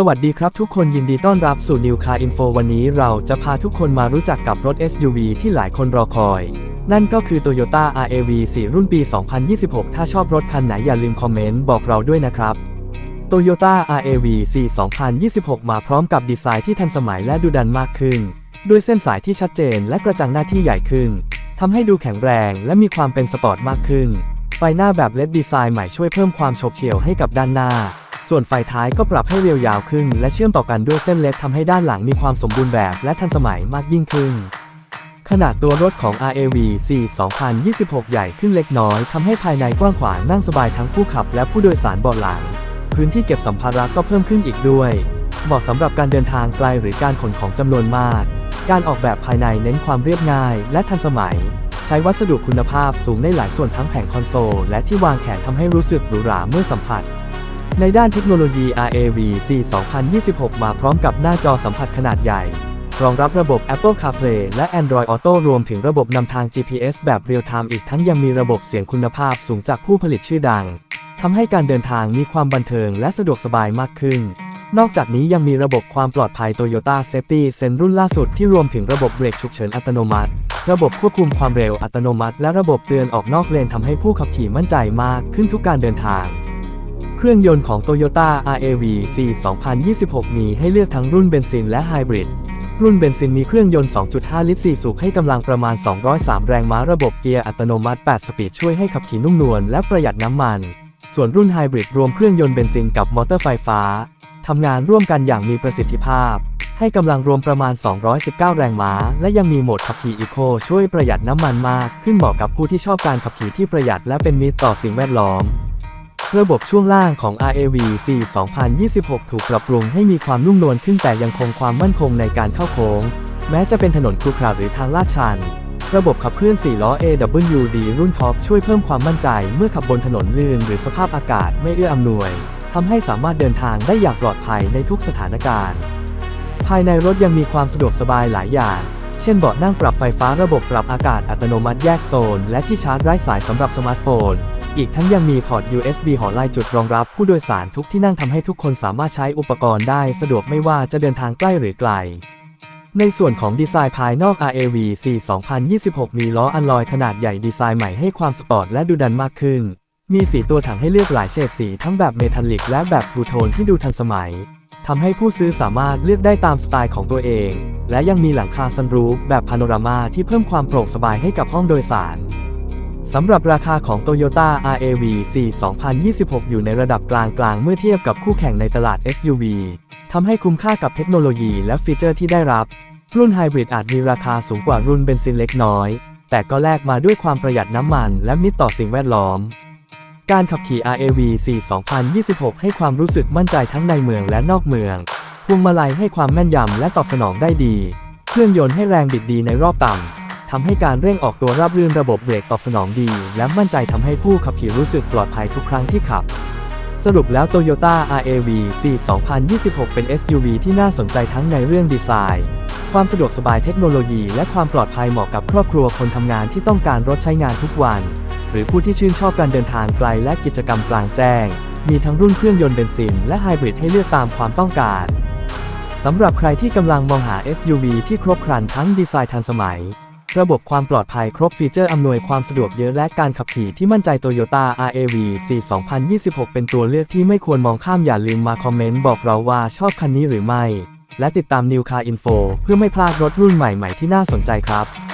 สวัสดีครับทุกคนยินดีต้อนรับสู่ New Car Info วันนี้เราจะพาทุกคนมารู้จักกับรถ SUV ที่หลายคนรอคอย นั่นก็คือ Toyota RAV 4 รุ่นปี 2026 ถ้าชอบรถคันไหนอย่าลืมคอมเมนต์บอกเราด้วยนะครับ Toyota RAV 4 2026 มาพร้อมกับดีไซน์ที่ทันสมัยและดูดันมากขึ้น ด้วยเส้นสายที่ชัดเจนและกระจังหน้าที่ใหญ่ขึ้นทำให้ดูแข็งแรงและมีความเป็นสปอร์ตมากขึ้น ไฟหน้าแบบเลดดีไซน์ใหม่ช่วยเพิ่มความโฉบเฉี่ยวให้กับด้านหน้า ส่วนไฟท้ายก็ปรับให้เรียวยาวขึ้น และเชื่อมต่อกันด้วยเส้นเล็กทำให้ด้านหลังมีความสมบูรณ์แบบและทันสมัยมากยิ่งขึ้น ขนาดตัวรถของ RAV 4 2026 ใหญ่ขึ้นเล็กน้อยทำให้ภายในกว้างขวางนั่งสบายทั้งผู้ขับและผู้โดยสารเบาะหลัง พื้นที่เก็บสัมภาระก็เพิ่มขึ้นอีกด้วยเหมาะสำหรับการเดินทางไกลหรือการขนของจำนวนมาก การออกแบบภายในเน้นความเรียบง่ายและทันสมัย ใช้วัสดุคุณภาพสูงในหลายส่วนทั้งแผงคอนโซลและที่วางแขนทำให้รู้สึกหรูหราเมื่อสัมผัส ในด้านเทคโนโลยี RAV 4 2026 มาพร้อมกับหน้าจอสัมผัสขนาดใหญ่ รองรับระบบ Apple CarPlay และ Android Auto รวมถึงระบบนำทาง GPS แบบเรียลไทม์อีกทั้งยังมีระบบเสียงคุณภาพสูงจากผู้ผลิตชื่อดังทำให้การเดินทางมีความบันเทิงและสะดวกสบายมากขึ้น นอกจากนี้ยังมีระบบความปลอดภัย Toyota Safety Sense รุ่นล่าสุดที่รวมถึงระบบเบรกฉุกเฉินอัตโนมัติ ระบบควบคุมความเร็วอัตโนมัติ และระบบเตือนออกนอกเลนทำให้ผู้ขับขี่มั่นใจมากขึ้นทุกการเดินทาง เครื่องยนต์ของ Toyota RAV 4 2026 มีให้เลือกทั้งรุ่นเบนซินและไฮบริด รุ่นเบนซินมีเครื่องยนต์ 2.5 ลิตร 4 สูบให้กำลังประมาณ 203 แรงม้าระบบเกียร์อัตโนมัติ 8 สปีดช่วยให้ขับขี่นุ่มนวลและประหยัดน้ำมัน ส่วนรุ่นไฮบริดรวมเครื่องยนต์เบนซินกับมอเตอร์ไฟฟ้าทำงานร่วมกันอย่างมีประสิทธิภาพ ให้กำลังรวมประมาณ 219 แรงม้า และยังมีโหมดขับขี่อีโคช่วยประหยัดน้ำมันมาก ขึ้นเหมาะกับผู้ที่ชอบการขับขี่ที่ประหยัดและเป็นมิตรต่อสิ่งแวดล้อม ระบบช่วงล่างของ RAV 4 2026 ถูกปรับปรุงให้มีความนุ่มนวลขึ้นแต่ยังคงความมั่นคงในการเข้าโค้ง แม้จะเป็นถนนครุขระหรือทางลาดชัน ระบบขับเคลื่อน 4 ล้อ AWD รุ่นท็อปช่วยเพิ่มความมั่นใจเมื่อขับบนถนนลื่นหรือสภาพอากาศไม่เอื้ออำนวยทำให้สามารถเดินทางได้อย่างปลอดภัยในทุกสถานการณ์ ภายในรถยังมีความสะดวกสบายหลายอย่างเช่นเบาะนั่งปรับไฟฟ้าระบบปรับอากาศอัตโนมัติแยกโซน และที่ชาร์จไร้สายสำหรับสมาร์ทโฟน อีกทั้งยังมีพอร์ต USB หอลายจุดรองรับผู้โดยสารทุกที่นั่งทำให้ทุกคนสามารถใช้อุปกรณ์ได้สะดวกไม่ว่าจะเดินทางใกล้หรือไกล ในส่วนของดีไซน์ภายนอก RAV 4 2026 มีล้ออัลลอยขนาดใหญ่ดีไซน์ใหม่ให้ความสปอร์ตและดูดันมากขึ้น มีสีตัวถังให้เลือกหลายเฉดสีทั้งแบบเมทัลลิกและแบบทูโทนที่ดูทันสมัยทำให้ผู้ซื้อสามารถเลือกได้ตามสไตล์ของตัวเอง และยังมีหลังคาซันรูฟแบบพาโนรามาที่เพิ่มความโปร่งสบายให้กับห้องโดยสาร สำหรับราคาของ Toyota RAV 4 2026 อยู่ในระดับกลางๆ เมื่อเทียบกับคู่แข่งในตลาด SUV ทำให้คุ้มค่ากับเทคโนโลยีและฟีเจอร์ที่ได้รับ รุ่นไฮบริดอาจมีราคาสูงกว่ารุ่นเบนซินเล็กน้อย แต่ก็แลกมาด้วยความประหยัดน้ำมันและมิตรต่อสิ่งแวดล้อม การขับขี่ RAV 4 2026 ให้ความรู้สึกมั่นใจทั้งในเมืองและนอกเมือง พวงมาลัยให้ความแม่นยำและตอบสนองได้ดี เครื่องยนต์ให้แรงบิดดีในรอบต่ำ ทำให้การเร่งออกตัวราบรื่นระบบเบรกตอบสนองดี และมั่นใจทำให้ผู้ขับขี่รู้สึกปลอดภัยทุกครั้งที่ขับ สรุปแล้ว Toyota RAV 4 2026 เป็น SUV ที่น่าสนใจทั้งในเรื่องดีไซน์ ความสะดวกสบายเทคโนโลยี และความปลอดภัยเหมาะกับครอบครัวคนทำงานที่ต้องการรถใช้งานทุกวัน หรือผู้ที่ชื่นชอบการเดินทางไกลและกิจกรรมกลางแจ้ง มีทั้งรุ่นเครื่องยนต์เบนซิน และไฮบริดให้เลือกตามความต้องการสำหรับใครที่กำลังมองหา SUV ที่ครบครันทั้งดีไซน์ทันสมัย ระบบความปลอดภัยครบฟีเจอร์อำนวยความสะดวกเยอะและการขับขี่ที่มั่นใจ Toyota RAV 4 2026 เป็นตัวเลือกที่ไม่ควรมองข้ามอย่าลืมมาคอมเมนต์บอกเราว่าชอบคันนี้หรือไม่ และติดตาม New Car Info เพื่อไม่พลาดรถรุ่นใหม่ ๆ ที่น่าสนใจครับ